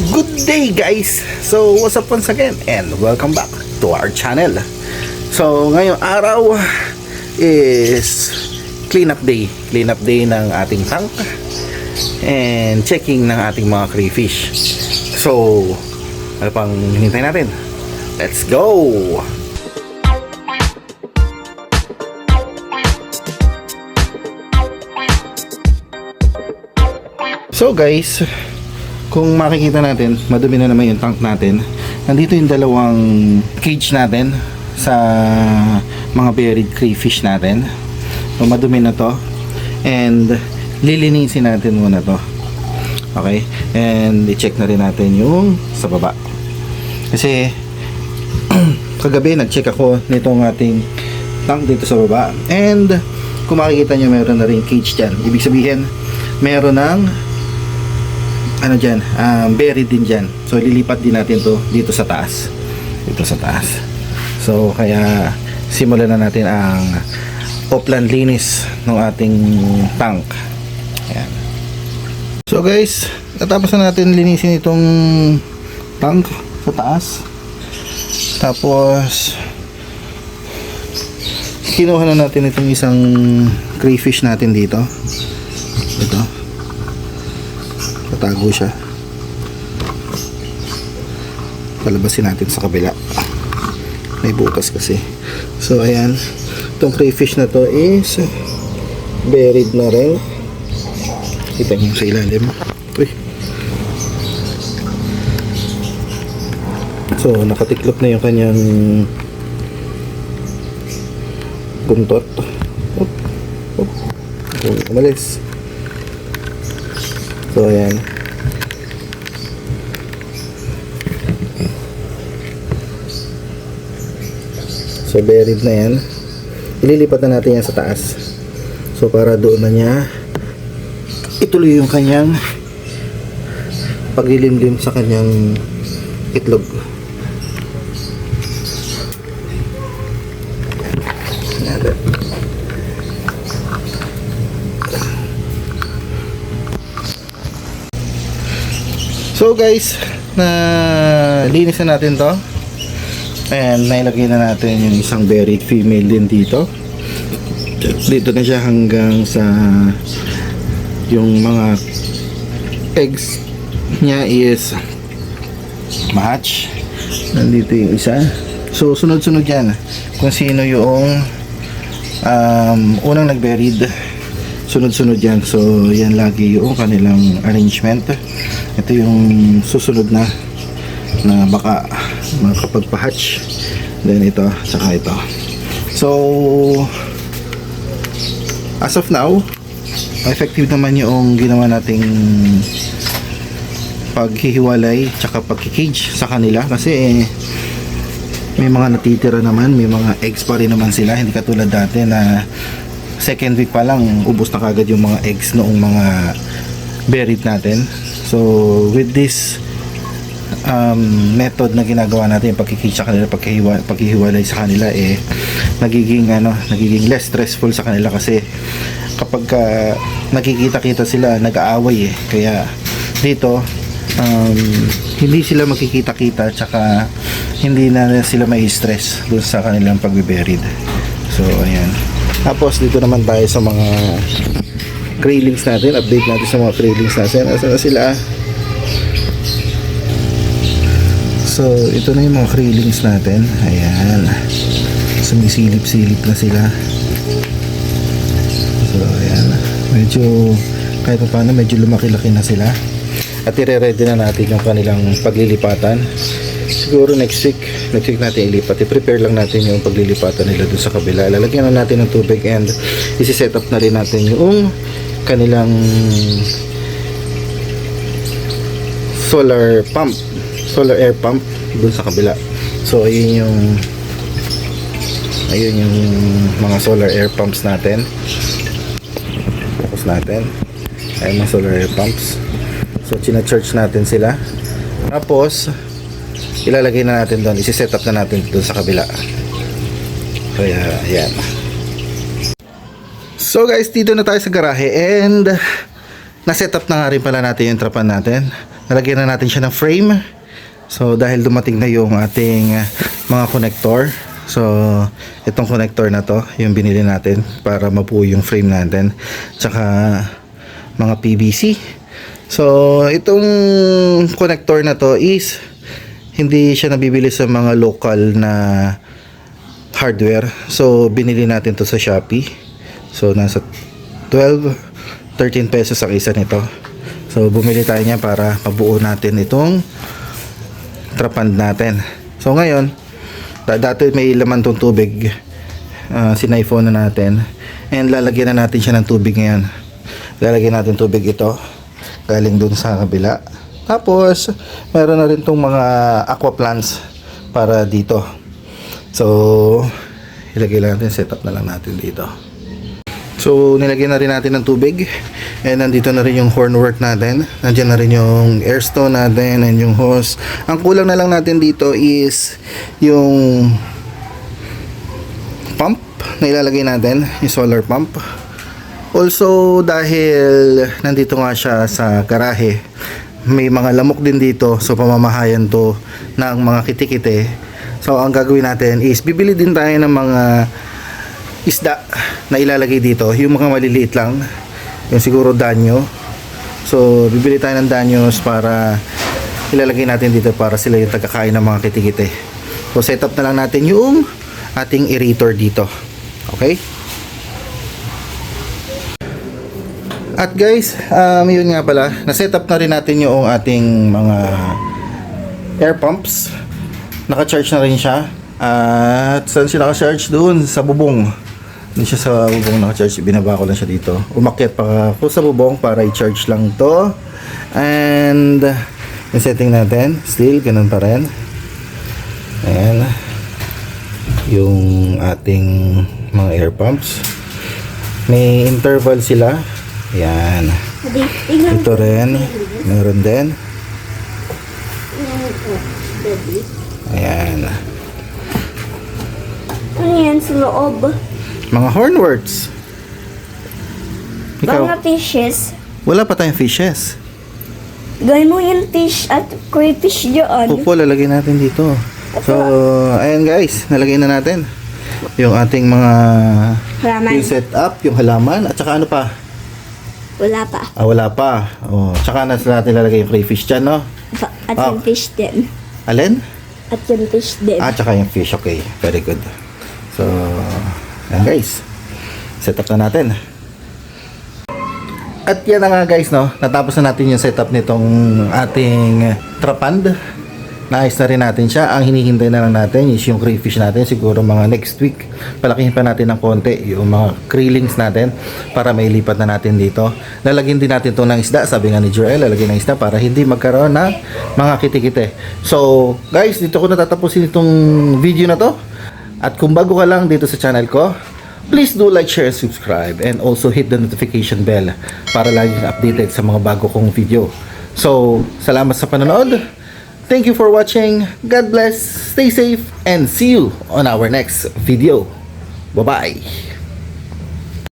Good day guys! So what's up once again and welcome back to our channel. So ngayong araw is clean up day. Clean up day ng ating tank and checking ng ating mga crayfish. So ano pang hinintay natin? Let's go! So guys, kung makikita natin, madumi na naman yung tank natin. Nandito yung dalawang cage natin sa mga buried crayfish natin. So madumi na to. And lilinisin natin muna to. Okay? And i-check na rin natin yung sa baba. Kasi kagabi nag-check ako nitong ating tank dito sa baba. And kung makikita nyo meron na rin cage dyan. Ibig sabihin, meron ng ano dyan, um, buried din dyan. So, lilipat din natin to dito sa taas. Dito sa taas. So, kaya simulan na natin ang upland linis ng ating tank. Ayan. So, guys, natapos na natin linisin itong tank sa taas. Tapos, kinuha na natin itong isang crayfish natin dito. Ito tatago siya. Palabasin natin sa kabila. May butas kasi. So ayan. Itong crayfish na to is buried na rin. Kita nyo sa ilalim. Uy. so nakatiklop na yung kanyang buntot Op, op. umalis. So, ayan. So, buried na yan. Ililipat na natin yan sa taas. So, para doon na niya ituloy yung kanyang paglilimlim sa kanyang itlog. So guys, na linis na natin to. And nailagay na natin yung isang buried female din dito. Dito na siya hanggang sa yung mga eggs niya is match. Nandito yung isa. So sunod-sunod yan kung sino yung um, unang nag-buried sunod-sunod yan. So yan lagi yung kanilang arrangement ito yung susunod na na baka makapagpa-hatch. Then ito saka ito. So as of now effective naman yung ginawa nating paghihiwalay tsaka pagkikage sa kanila. Kasi eh, may mga natitira naman may mga eggs pa rin naman sila. Hindi katulad dati na second week pa lang ubos na kagad yung mga eggs noong mga buried natin. So, with this um, method na ginagawa natin, pagkikita sa kanila, paghihiwa, paghihiwalay sa kanila, eh, nagiging, ano, nagiging less stressful sa kanila kasi kapag uh, nakikita-kita sila, nag-aaway eh. Kaya, dito, um, hindi sila makikita-kita tsaka hindi na sila may stress dun sa kanilang pagbe-buried. So, ayan. Tapos, dito naman tayo sa mga craylings natin update natin sa mga craylings natin asa na sila so ito na yung mga craylings natin. Ayan. Sumisilip-silip na sila. So ayan. Medyo kahit pa paano medyo lumaki-laki na sila. At ire-ready na natin yung kanilang paglilipatan. Siguro next week next week natin ilipat. I-prepare lang natin yung paglilipatan nila doon sa kabila. Lalagyan na natin ng tubig and isi-set up na rin natin yung kanilang solar pump solar air pump dun sa kabila. So ayun yung ayun yung mga solar air pumps natin. Focus natin. Ayun mga solar air pumps. So china-charge natin sila. Tapos ilalagay na natin doon isi-set up na natin doon sa kabila. Kaya ayan. So guys, dito na tayo sa garahe. And na-set up na nga rin pala natin yung trapan natin. nalagyan na natin siya ng frame. So dahil dumating na yung ating uh, mga connector. So itong connector na to, yung binili natin para mabuo yung frame natin. Tsaka mga PVC. So itong connector na to is hindi siya nabibili sa mga local na hardware. So binili natin to sa Shopee. So nasa 12 13 pesos ang isa nito. So bumili tayo niya para mabuo natin itong trapand natin. So ngayon, da- dati may laman tong tubig. Uh, siniphone na natin. And lalagyan na natin siya ng tubig ngayon. Lalagyan natin tubig ito. Galing dun sa kabila. Tapos, meron na rin tong mga aqua plants para dito. So, ilagay lang natin, setup na lang natin dito. So, nilagyan na rin natin ng tubig. And nandito na rin yung hornwork natin. Nandiyan na rin yung airstone natin and yung hose. Ang kulang na lang natin dito is yung pump na ilalagay natin, yung solar pump. Also, dahil nandito nga siya sa garahe, may mga lamok din dito. So, pamamahayan to ng mga kitikite. So, ang gagawin natin is bibili din tayo ng mga isda na ilalagay dito. Yung mga maliliit lang. Yung siguro danyo. So, bibili tayo ng danyos para ilalagay natin dito para sila yung tagakain ng mga kitikite. So, set up na lang natin yung ating aerator dito. Okay? At guys, um, yun nga pala, na-set up na rin natin yung ating mga air pumps. Naka-charge na rin siya. At saan siya naka-charge? Doon, sa bubong. Doon siya sa bubong naka-charge. Binaba ko lang siya dito. Umakyat pa ako sa bubong para i-charge lang to. And yung setting natin, still, ganun pa rin. Ayan. Yung ating mga air pumps. May interval sila. Ayan. Hindi, Ito rin. Meron din. Ayan. Ano yan sa loob? Mga hornworts. Mga Ikaw, fishes. wala pa tayong fishes. Gawin mo yung fish at crayfish dyan. Pupo, lalagay natin dito. So, ayan guys, nalagay na natin yung ating mga Halaman. yung set up, yung halaman, at saka ano pa? Wala pa. Ah, wala pa. Oh, tsaka na natin lalagay yung crayfish dyan, no? At Ah. yung fish din. Alin? At yung fish din. Ah, tsaka yung fish. Okay. Very good. So, yan guys. Set up na natin. At yan na nga guys, no? Natapos na natin yung setup nitong ating trapand. Naayos na rin natin siya. Ang hinihintay na lang natin is yung crayfish natin. Siguro mga next week. Palakihin pa natin ng konti yung mga krillings natin para may lipat na natin dito. Lalagyan din natin to ng isda. Sabi nga ni Joel, lalagyan ng isda para hindi magkaroon ng mga kitikite. So, guys, dito ko natatapusin itong video na to. At kung bago ka lang dito sa channel ko, please do like, share, and subscribe. And also hit the notification bell para laging updated sa mga bago kong video. So, salamat sa panonood. Thank you for watching. God bless, stay safe, and see you on our next video. Bye-bye.